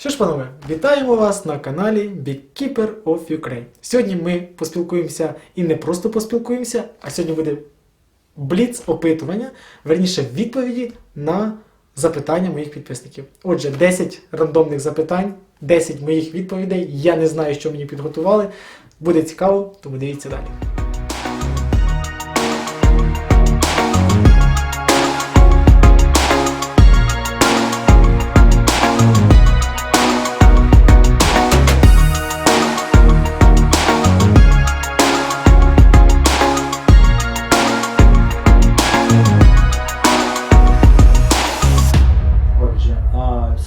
Що ж, панове, вітаємо вас на каналі Beekeeper of Ukraine. Сьогодні ми поспілкуємося і не просто поспілкуємося, а сьогодні буде бліц опитування, верніше відповіді на запитання моїх підписників. Отже, 10 рандомних запитань, 10 моїх відповідей. Я не знаю, що мені підготували. Буде цікаво, тому дивіться далі.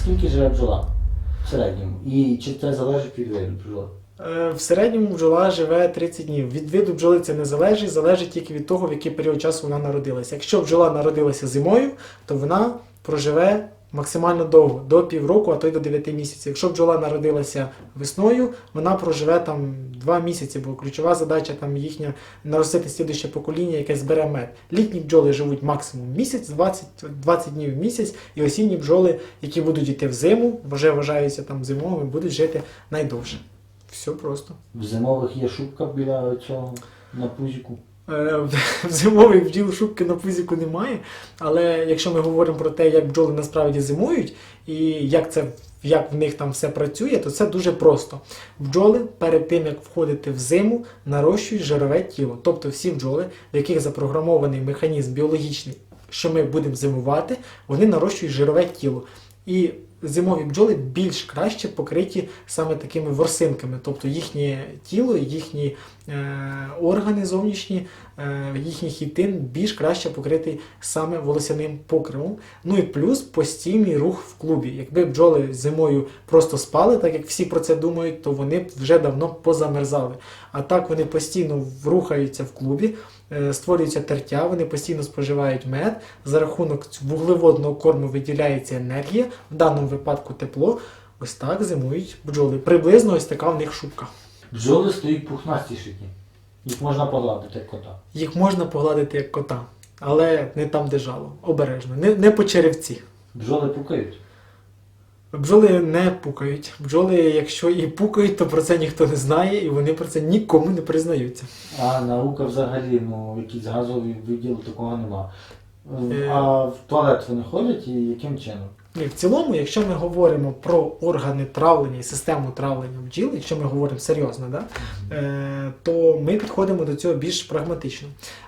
Скільки живе бджола в середньому? І чи це залежить від виду бджола? Е, В середньому бджола живе 30 днів. Від виду бджоли це не залежить, залежить тільки від того, в який період часу вона народилася. Якщо бджола народилася зимою, то вона проживе максимально довго, до півроку, а то й до 9 місяців. Якщо бджола народилася весною, вона проживе там 2 місяці, бо ключова задача там їхня наростити слідуще покоління, яке збере мед. Літні бджоли живуть максимум місяць, 20, 20 днів в місяць, і осінні бджоли, які будуть йти в зиму, вже вважаються там зимовими, будуть жити найдовше. Все просто. В зимових є шубка біля цього на пузіку. Е, В зимових бджіл шубки на пузіку немає, але якщо ми говоримо про те, як бджоли насправді зимують і як це як в них там все працює, то це дуже просто. Бджоли перед тим як входити в зиму, нарощують жирове тіло. Тобто всі бджоли, в яких запрограмований механізм біологічний, що ми будемо зимувати, вони нарощують жирове тіло. І зимові бджоли більш краще покриті саме такими ворсинками, тобто їхнє тіло, їхні органи зовнішні, е, їхній хітин більш краще покритий саме волосяним покривом. Ну і плюс постійний рух в клубі. Якби бджоли зимою просто спали, так як всі про це думають, то вони б вже давно позамерзали. А так вони постійно рухаються в клубі, е, створюється тертя, вони постійно споживають мед. За рахунок вуглеводного корму виділяється енергія, в даному випадку тепло. Ось так зимують бджоли. Приблизно ось така в них шубка. Бджоли стоять пухнастіші. Їх можна погладити як кота. Їх можна погладити як кота, але не там, де жало. Обережно, не, не по черевці. Бджоли пукають. Бджоли не пукають. Бджоли, якщо і пукають, то про це ніхто не знає, і вони про це нікому не признаються. А наука взагалі, ну, якийсь газовий відділ такого нема. Е. А в туалет вони ходять і яким чином? Ні, в цілому, якщо ми говоримо про органи травлення і систему травлення бджіл, якщо ми говоримо серйозно, да, е, то ми підходимо до цього більш прагматично.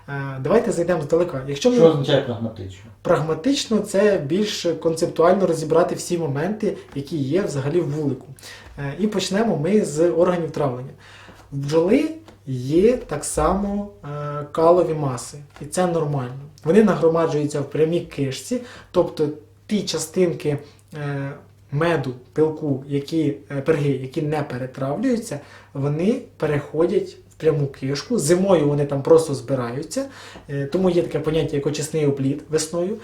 Е, давайте зайдемо здалека. Якщо ми Що означає прагматично? Прагматично це більш концептуально розібрати всі моменти, які є взагалі в вулику. Е, І почнемо ми з органів травлення. В бджоли є так само калові маси, і це нормально. Вони нагромаджуються в прямій кишці, тобто ті частинки е, меду, пилку, які, е, перги, які не перетравлюються, вони переходять в пряму кишку. Зимою вони там просто збираються, Е, Тому є таке поняття як очисний опліт весною.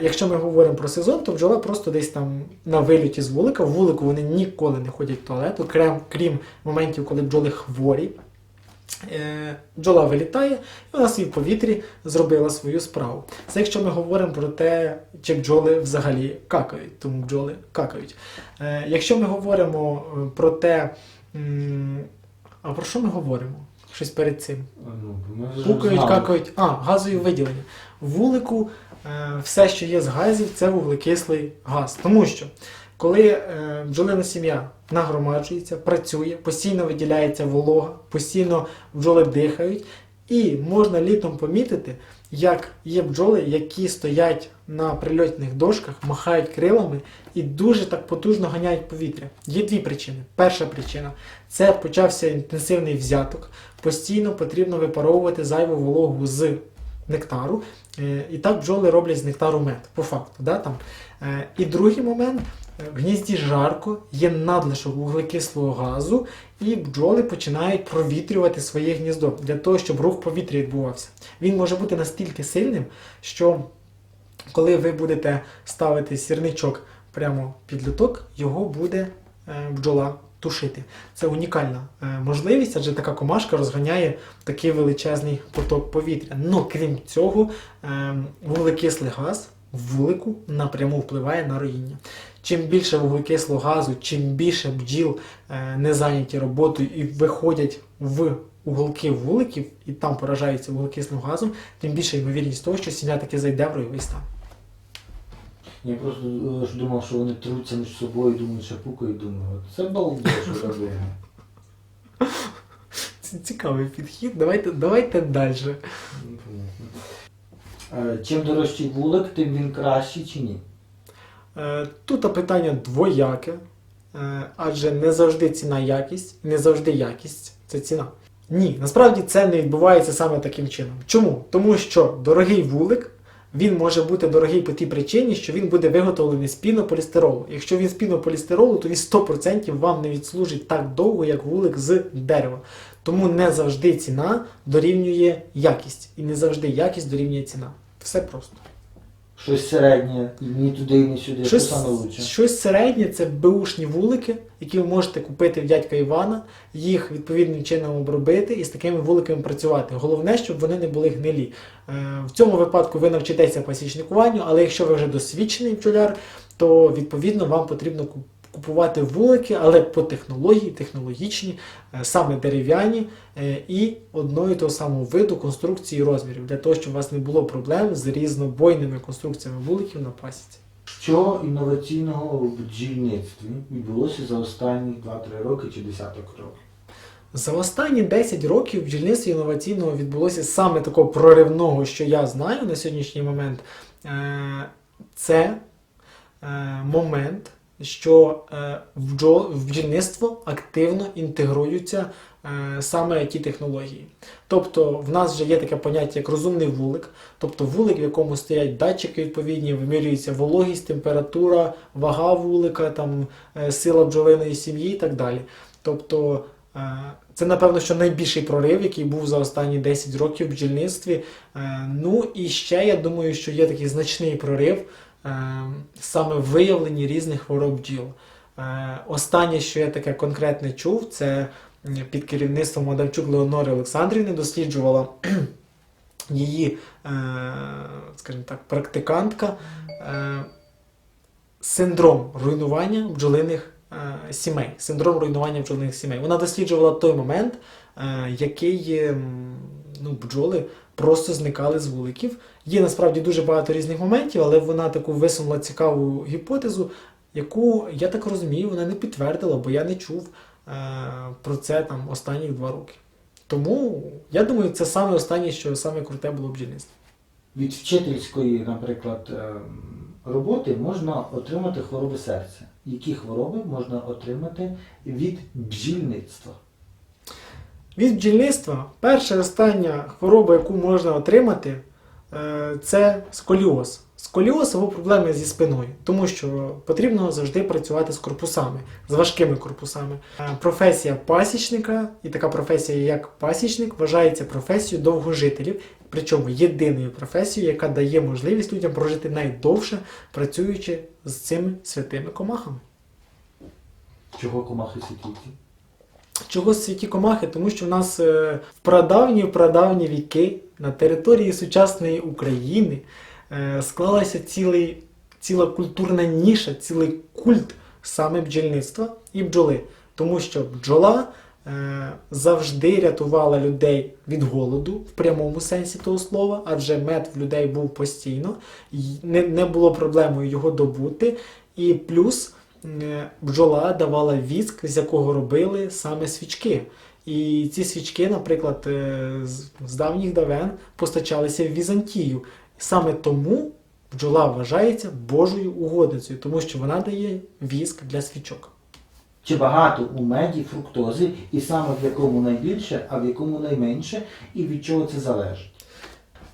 Якщо ми говоримо про сезон, то бджола просто десь там на вильоті з вулика. В вулику вони ніколи не ходять в туалет, окрім крім моментів, коли бджоли хворі. Е, Бджола вилітає, і вона собі в повітрі зробила свою справу. Це якщо ми говоримо про те, чи бджоли взагалі какають, тому бджоли какають. Е, Якщо ми говоримо е, про те, а про що ми говоримо? Щось перед цим. Ну, Пукають, какають. А, газові виділення. В вулику все, що є з газів, це вуглекислий газ. Тому що коли е, бджолина сім'я нагромаджується, працює, постійно виділяється волога, постійно бджоли дихають, і можна літом помітити, як є бджоли, які стоять на прильотних дошках, махають крилами і дуже так потужно ганяють повітря. Є дві причини. Перша причина це почався інтенсивний взяток. Постійно потрібно випаровувати зайву вологу з нектару. Е, І так бджоли роблять з нектару мед, по факту. Да, там. Е, І другий момент. В гнізді жарко, є надлишок вуглекислого газу, і бджоли починають провітрювати своє гніздо для того, щоб рух повітря відбувався. Він може бути настільки сильним, що коли ви будете ставити сірничок прямо під люток, його буде е, бджола тушити. Це унікальна е, можливість, адже така комашка розганяє такий величезний поток повітря. Ну, крім цього, е, вуглекислий газ вулику напряму впливає на роїння. Чим більше вуглекислого газу, чим більше бджіл е, не зайняті роботою і виходять в уголки вуликів і там поражаються вуглекислим газом, тим більше ймовірність того, що сім'я таки зайде в ройовий стан. Я просто е, ж думав, що вони труться між собою, думаю, що пукають, думаю, це балдеж робимо. Це цікавий підхід. Давайте, давайте далі. Е, Чим дорожчий вулик, тим він кращий чи ні? Е, Тут питання двояке, е, адже не завжди ціна якість, не завжди якість це ціна. Ні, насправді це не відбувається саме таким чином. Чому? Тому що дорогий вулик він може бути дорогий по тій причині, що він буде виготовлений з пінополістиролу. Якщо він з пінополістиролу, то він 100% вам не відслужить так довго, як вулик з дерева. Тому не завжди ціна дорівнює якість. І не завжди якість дорівнює ціна. Все просто. Щось середнє, ні туди, ні сюди, що Щось, саме лучше. щось середнє це беушні вулики, які ви можете купити в дядька Івана, їх відповідним чином обробити і з такими вуликами працювати. Головне, щоб вони не були гнилі. Е, В цьому випадку ви навчитеся пасічникуванню, але якщо ви вже досвідчений пчоляр, то відповідно вам потрібно куп- купувати вулики, але по технології, технологічні, е, саме дерев'яні е, і одного і того самого виду конструкції і розмірів, для того, щоб у вас не було проблем з різнобойними конструкціями вуликів на пасіці. Що інноваційного в бджільництві відбулося за останні 2-3 роки чи десяток років? За останні 10 років в бджільництві інноваційного відбулося саме такого проривного, що я знаю на сьогоднішній момент. Е, Це момент, що е, в бджільництво активно інтегруються е, саме ті технології. Тобто в нас вже є таке поняття як розумний вулик, тобто вулик, в якому стоять датчики відповідні, вимірюється вологість, температура, вага вулика, там, е, сила бджолиної сім'ї і так далі. Тобто це, напевно, що найбільший прорив, який був за останні 10 років в бджільництві. Ну і ще я думаю, що є такий значний прорив саме в різних хвороб бджіл. Е, Останнє, що я таке конкретне чув, це під керівництвом Мадамчук Леонори Олександрівни досліджувала її, е, скажімо так, практикантка. е, Синдром руйнування бджолиних сімей. Синдром руйнування бджолиних сімей. Вона досліджувала той момент, який ем, ну, бджоли просто зникали з вуликів. Є насправді дуже багато різних моментів, але вона таку висунула цікаву гіпотезу, яку, я так розумію, вона не підтвердила, бо я не чув е, про це там останні два роки. Тому я думаю, це саме останнє, що саме круте було в бджільництві. Від вчительської, наприклад, ем, роботи можна отримати хвороби серця. Які хвороби можна отримати від бджільництва? Від бджільництва перша і остання хвороба, яку можна отримати, е, це сколіоз. Сколіоз або проблеми зі спиною, тому що потрібно завжди працювати з корпусами, з важкими корпусами. Е, Професія пасічника і така професія, як пасічник, вважається професією довгожителів, причому єдиною професією, яка дає можливість людям прожити найдовше, працюючи з цими святими комахами. Чого комахи світліті? Чого святі комахи? Тому що в нас е, в прадавні прадавні віки на території сучасної України е, склалася цілий, ціла культурна ніша, цілий культ саме бджільництва і бджоли. Тому що бджола е, завжди рятувала людей від голоду в прямому сенсі того слова, адже мед в людей був постійно, не, було проблемою його добути. І плюс бджола давала віск, з якого робили саме свічки. І ці свічки, наприклад, е, з давніх давен постачалися в Візантію. Саме тому бджола вважається Божою угодницею, тому що вона дає віск для свічок. Чи багато у меді фруктози, і саме в якому найбільше, а в якому найменше, і від чого це залежить?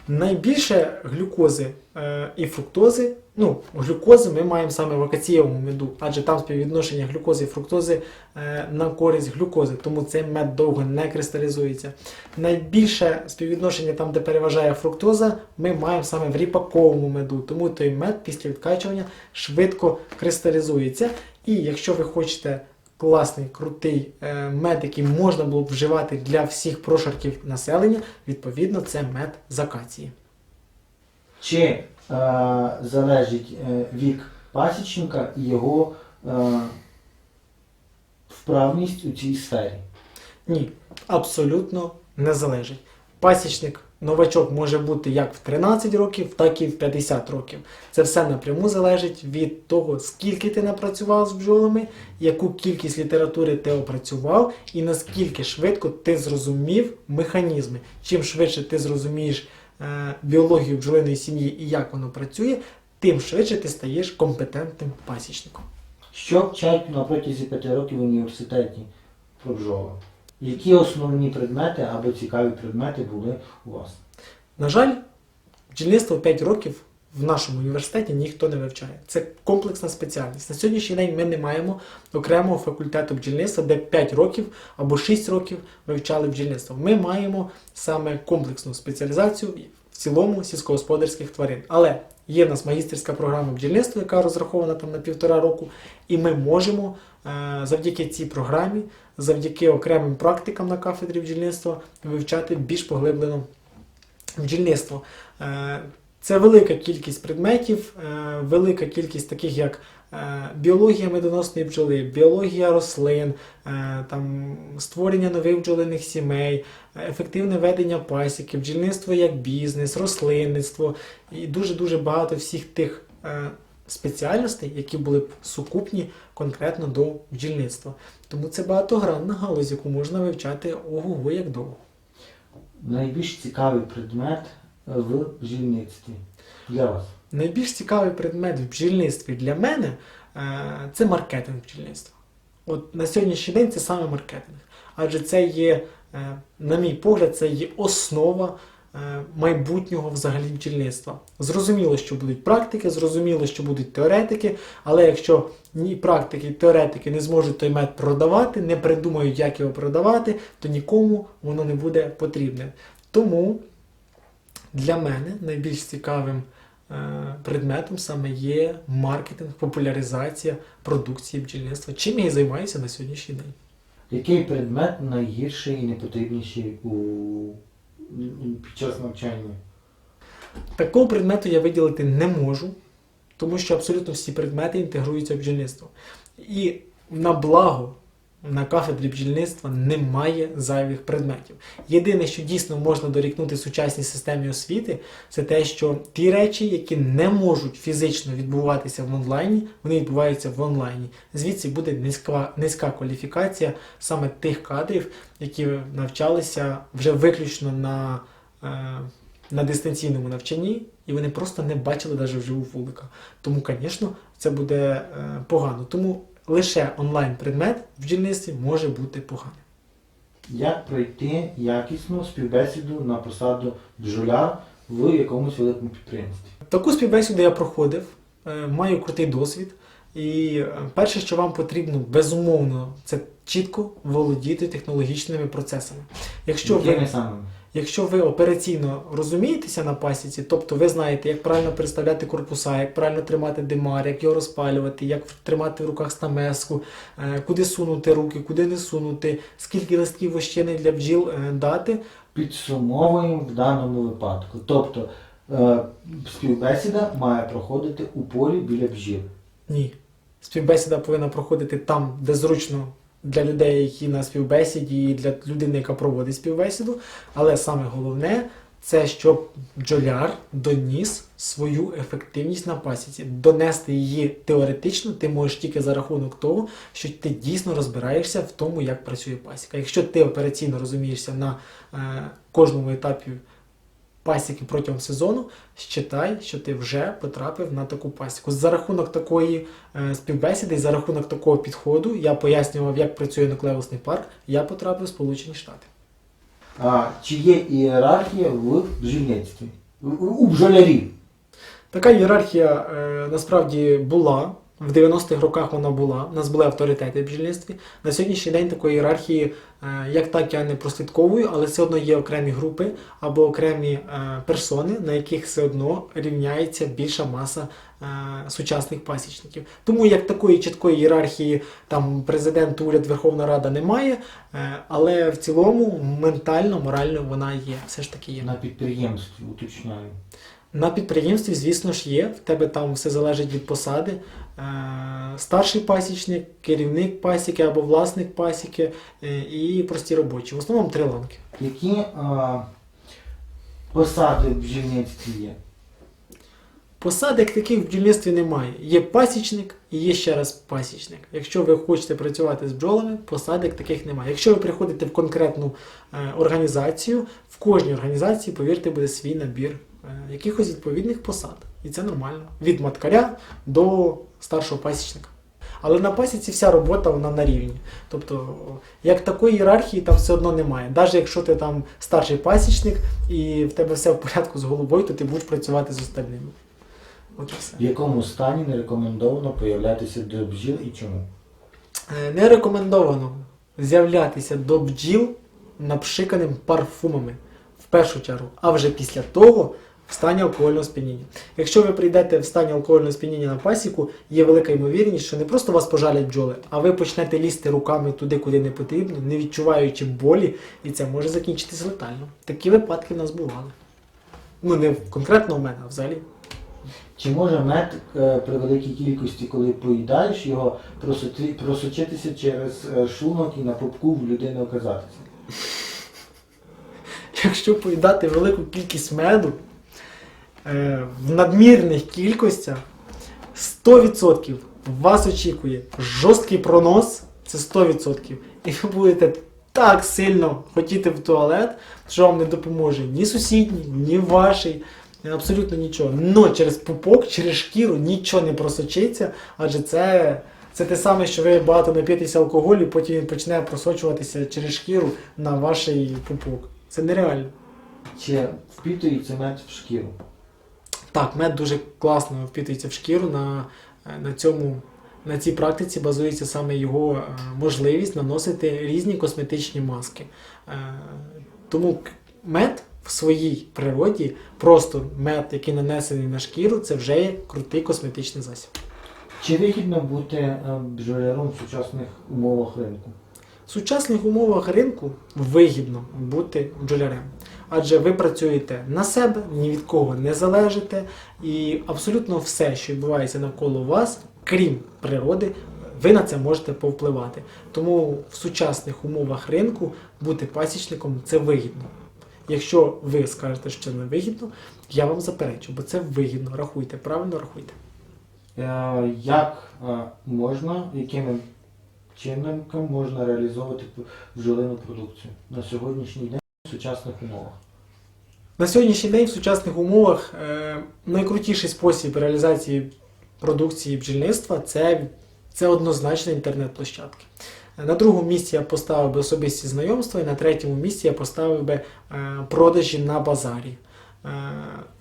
Найбільше глюкози е, і фруктози. Ну, глюкози ми маємо саме в акацієвому меду, адже там співвідношення глюкози і фруктози е, на користь глюкози, тому цей мед довго не кристалізується. Найбільше співвідношення там, де переважає фруктоза, ми маємо саме в ріпаковому меду, тому той мед після відкачування швидко кристалізується. І якщо ви хочете класний, крутий е, мед, який можна було б вживати для всіх прошарків населення, відповідно, це мед з акації. Чи е, залежить е, вік пасічника і його е, вправність у цій сфері? Ні, абсолютно не залежить. Пасічник, новачок може бути як в 13 років, так і в 50 років. Це все напряму залежить від того, скільки ти напрацював з бджолами, яку кількість літератури ти опрацював, і наскільки швидко ти зрозумів механізми. Чим швидше ти зрозумієш е, біологію бджолиної сім'ї і як воно працює, тим швидше ти стаєш компетентним пасічником. Що вчать на протязі п'яти років в університеті про бджоли? Які основні предмети або цікаві предмети були у вас? На жаль, бджільництво 5 років в нашому університеті ніхто не вивчає. Це комплексна спеціальність. На сьогоднішній день ми не маємо окремого факультету бджільництва, де 5 років або 6 років вивчали бджільництво. Ми маємо саме комплексну спеціалізацію в цілому сільськогосподарських тварин. Але є в нас магістерська програма бджільництва, яка розрахована там на півтора року, і ми можемо е, завдяки цій програмі, завдяки окремим практикам на кафедрі бджільництва вивчати більш поглиблено бджільництво. Е, Це велика кількість предметів, е, велика кількість таких як е, біологія медоносної бджоли, біологія рослин, там, створення нових бджолиних сімей, ефективне ведення пасіки, бджільництво як бізнес, рослинництво і дуже-дуже багато всіх тих спеціальностей, які були б сукупні конкретно до бджільництва. Тому це багатогранна галузь, яку можна вивчати ого-го як довго. Найбільш цікавий предмет е, в бджільництві для вас? Найбільш цікавий предмет в бджільництві для мене е, це маркетинг бджільництва. От на сьогоднішній день це саме маркетинг. Адже це є, е, на мій погляд, це є основа майбутнього взагалі бджільництва. Зрозуміло, що будуть практики, зрозуміло, що будуть теоретики, але якщо ні практики, ні теоретики не зможуть той мед продавати, не придумають, як його продавати, то нікому воно не буде потрібне. Тому для мене найбільш цікавим е, предметом саме є маркетинг, популяризація продукції бджільництва, чим я і займаюся на сьогоднішній день. Який предмет найгірший і найпотрібніший у... під час навчання? Такого предмету я виділити не можу, тому що абсолютно всі предмети інтегруються в бджільництво. І на благо на кафедрі бджільництва немає зайвих предметів. Єдине, що дійсно можна дорікнути сучасній системі освіти, це те, що ті речі, які не можуть фізично відбуватися в онлайні, вони відбуваються в онлайні. Звідси буде низька, низька кваліфікація саме тих кадрів, які навчалися вже виключно на, е, на дистанційному навчанні, і вони просто не бачили навіть вживу вулика. Тому, звісно, це буде е, погано. Тому лише онлайн-предмет в бджільництві може бути поганим. Як пройти якісну співбесіду на посаду бджоляр в якомусь великому підприємстві? Таку співбесіду я проходив, е, маю крутий досвід. І е, перше, що вам потрібно, безумовно, це чітко володіти технологічними процесами. Якщо ви Якими самими? Якщо ви операційно розумієтеся на пасіці, тобто ви знаєте, як правильно переставляти корпуса, як правильно тримати димар, як його розпалювати, як тримати в руках стамеску, е, куди сунути руки, куди не сунути, скільки листків вощини для бджіл е, дати, Підсумовуємо в даному випадку. Тобто е, співбесіда має проходити у полі біля бджіл. ні. Співбесіда повинна проходити там, де зручно для людей, які на співбесіді, і для людини, яка проводить співбесіду. Але саме головне це щоб бджоляр доніс свою ефективність на пасіці. Донести її теоретично ти можеш тільки за рахунок того, що ти дійсно розбираєшся в тому, як працює пасіка. Якщо ти операційно розумієшся на е, кожному етапі пасіки протягом сезону, считай, що ти вже потрапив на таку пасіку. За рахунок такої е, співбесіди, і за рахунок такого підходу, я пояснював, як працює нуклеусний парк, я потрапив в Сполучені Штати. А чи є ієрархія в бджільництві? У, бджолярів? Така ієрархія е, насправді була. В 90-х роках вона була. У нас були авторитети в бджільництві. На сьогоднішній день такої ієрархії, як так, я не прослідковую, але все одно є окремі групи або окремі е, персони, на яких все одно рівняється більша маса е, сучасних пасічників. Тому як такої чіткої ієрархії там президент, уряд, Верховна Рада немає, е, але в цілому ментально, морально вона є. Все ж таки є. На підприємстві, уточняю. На підприємстві, звісно ж, є. В тебе там все залежить від посади. Е, Старший пасічник, керівник пасіки або власник пасіки е, і прості робочі. В основному три ланки. Які а, посади в бджільництві є? Посад як таких в бджільництві немає. Є пасічник і є ще раз пасічник. Якщо ви хочете працювати з бджолами, посад як таких немає. Якщо ви приходите в конкретну е, організацію, в кожній організації, повірте, буде свій набір е, якихось відповідних посад. І це нормально. Від маткаря до старшого пасічника. Але на пасіці вся робота вона на рівні. Тобто, як такої ієрархії там все одно немає. Навіть якщо ти там старший пасічник і в тебе все в порядку з головою, то ти будеш працювати з остальними. От все. В якому стані не рекомендовано появлятися до бджіл і чому? Е, Не рекомендовано з'являтися до бджіл напшиканим парфумами в першу чергу, а вже після того в стані алкогольного сп'яніння. Якщо ви прийдете в стані алкогольного сп'яніння на пасіку, є велика ймовірність, що не просто вас пожалять бджоли, а ви почнете лізти руками туди, куди не потрібно, не відчуваючи болі, і це може закінчитись летально. Такі випадки в нас бували. Ну, не конкретно у мене, а взагалі. Чи може мед е, при великій кількості, коли поїдаєш його, просочитися через е, шлунок і на пупку в людини оказатися? Якщо поїдати велику кількість меду в надмірних кількостях, 100% вас очікує жорсткий пронос, це 100%. І ви будете так сильно хотіти в туалет, що вам не допоможе ні сусідній, ні вашій, абсолютно нічого. Но через пупок, через шкіру нічого не просочиться, адже це. Це те саме, що ви багато нап'єтеся алкоголю, і потім він почне просочуватися через шкіру на ваш пупок. Це нереально. Чи впітується мед в шкіру? Так, мед дуже класно впитується в шкіру. На, на, цьому, на цій практиці базується саме його е, можливість наносити різні косметичні маски. Е, Тому мед в своїй природі, просто мед, який нанесений на шкіру, це вже є крутий косметичний засіб. Чи вигідно бути е, бджоляром в сучасних умовах ринку? В сучасних умовах ринку вигідно бути бджолярем. Адже ви працюєте на себе, ні від кого не залежите, і абсолютно все, що відбувається навколо вас, крім природи, ви на це можете повпливати. Тому в сучасних умовах ринку бути пасічником це вигідно. Якщо ви скажете, що не вигідно, я вам заперечу, бо це вигідно. Рахуйте, правильно рахуйте. Е, Як е, можна, якими чинниками можна реалізовувати бджолину продукцію на сьогоднішній день сучасних умовах? На сьогоднішній день в сучасних умовах е, найкрутіший спосіб реалізації продукції бджільництва це, це однозначно інтернет-площадки. На другому місці я поставив би особисті знайомства, і на третьому місці я поставив би е, продажі на базарі. Е,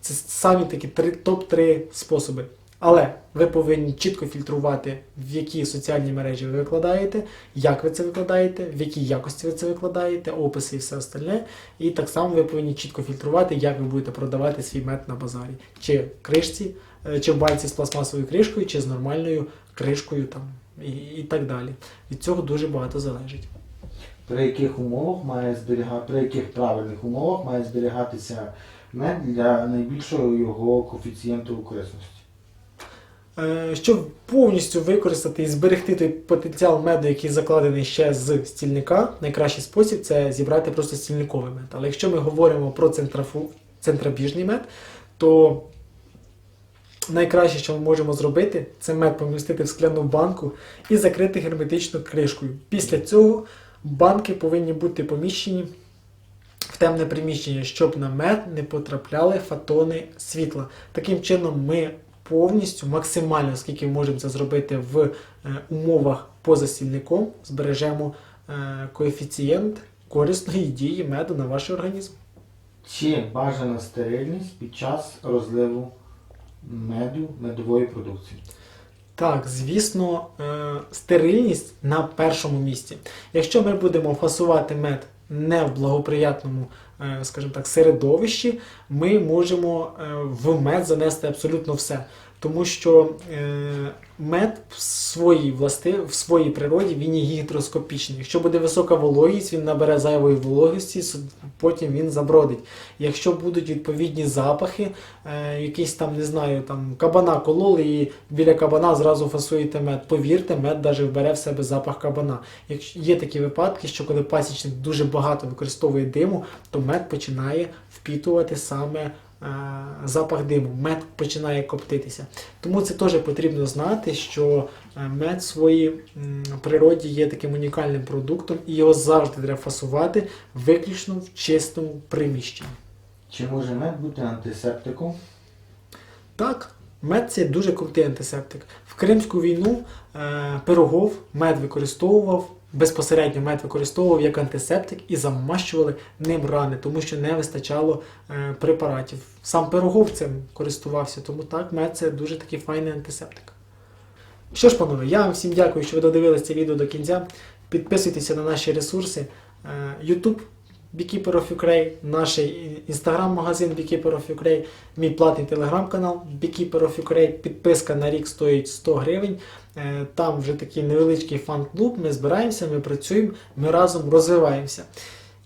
це самі такі три, топ-3 способи. Але ви повинні чітко фільтрувати, в які соціальні мережі ви викладаєте, як ви це викладаєте, в якій якості ви це викладаєте, описи і все остальне. І так само ви повинні чітко фільтрувати, як ви будете продавати свій мед на базарі. Чи в кришці, е, чи в банці з пластмасовою кришкою, чи з нормальною кришкою там, і, і так далі. Від цього дуже багато залежить. При яких умовах має зберігати, при яких правильних умовах має зберігатися мед для найбільшого його коефіцієнту корисності? Е, Щоб повністю використати і зберегти той потенціал меду, який закладений ще з стільника, найкращий спосіб це зібрати просто стільниковий мед. Але якщо ми говоримо про центрафу, центробіжний мед, то найкраще, що ми можемо зробити, це мед помістити в скляну банку і закрити герметично кришкою. Після цього банки повинні бути поміщені в темне приміщення, щоб на мед не потрапляли фотони світла. Таким чином, ми повністю, максимально, скільки можемо це зробити в е, умовах поза стільником, збережемо е, коефіцієнт корисної дії меду на ваш організм. Чи бажана стерильність під час розливу меду, медової продукції? Так, звісно, е, стерильність на першому місці. Якщо ми будемо фасувати мед не в благоприятному, скажімо так, середовищі, ми можемо е, в мед занести абсолютно все. Тому що е, мед в своїй власти, в своїй природі він є гігроскопічний. Якщо буде висока вологість, він набере зайвої вологості, потім він забродить. Якщо будуть відповідні запахи, е, якийсь там, не знаю, там кабана кололи і біля кабана зразу фасуєте мед. Повірте, мед навіть вбере в себе запах кабана. Якщо є такі випадки, що коли пасічник дуже багато використовує диму, то мед починає впітувати саме запах диму. Мед починає коптитися. Тому це теж потрібно знати, що е, мед в своїй природі є таким унікальним продуктом, і його завжди треба фасувати виключно в чистому приміщенні. Чи може мед бути антисептиком? Так, мед це дуже крутий антисептик. В Кримську війну е, пирогов мед використовував. Безпосередньо мед використовував як антисептик і замащували ним рани, тому що не вистачало е, препаратів. Сам пирогов цим користувався, тому так, мед це дуже такий файний антисептик. Що ж, панове, я вам всім дякую, що ви додивилися це відео до кінця. Підписуйтеся на наші ресурси. Е, YouTube Beekeeper of Ukraine, наш інстаграм-магазин Beekeeper of Ukraine, мій платний телеграм-канал Beekeeper of Ukraine. Підписка на рік стоїть 100 гривень. Е, Там вже такий невеличкий фан-клуб. Ми збираємося, ми працюємо, ми разом розвиваємося.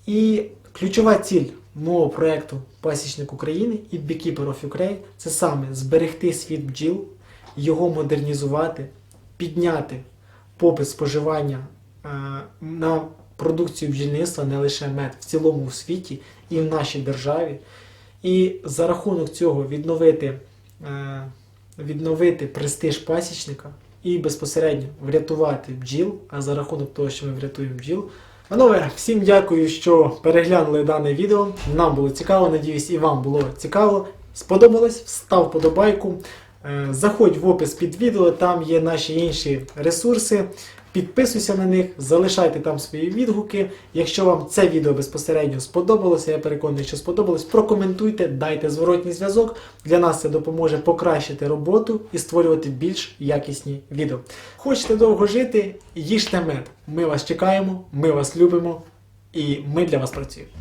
І ключова ціль мого проєкту Пасічник України і Beekeeper of Ukraine це саме зберегти світ бджіл, його модернізувати, підняти попит споживання е, на продукцію бджільництва, не лише мед, в цілому у світі і в нашій державі. І за рахунок цього відновити, е, відновити престиж пасічника і безпосередньо врятувати бджіл, а за рахунок того, що ми врятуємо бджіл. Панове, всім дякую, що переглянули дане відео. Нам було цікаво, надіюсь, і вам було цікаво. Сподобалось? Став подобайку. Е, Заходь в опис під відео, там є наші інші ресурси. Підписуйся на них, залишайте там свої відгуки. Якщо вам це відео безпосередньо сподобалося, я переконаний, що сподобалось, прокоментуйте, дайте зворотній зв'язок. Для нас це допоможе покращити роботу і створювати більш якісні відео. Хочете довго жити, їжте мед. Ми вас чекаємо, ми вас любимо і ми для вас працюємо.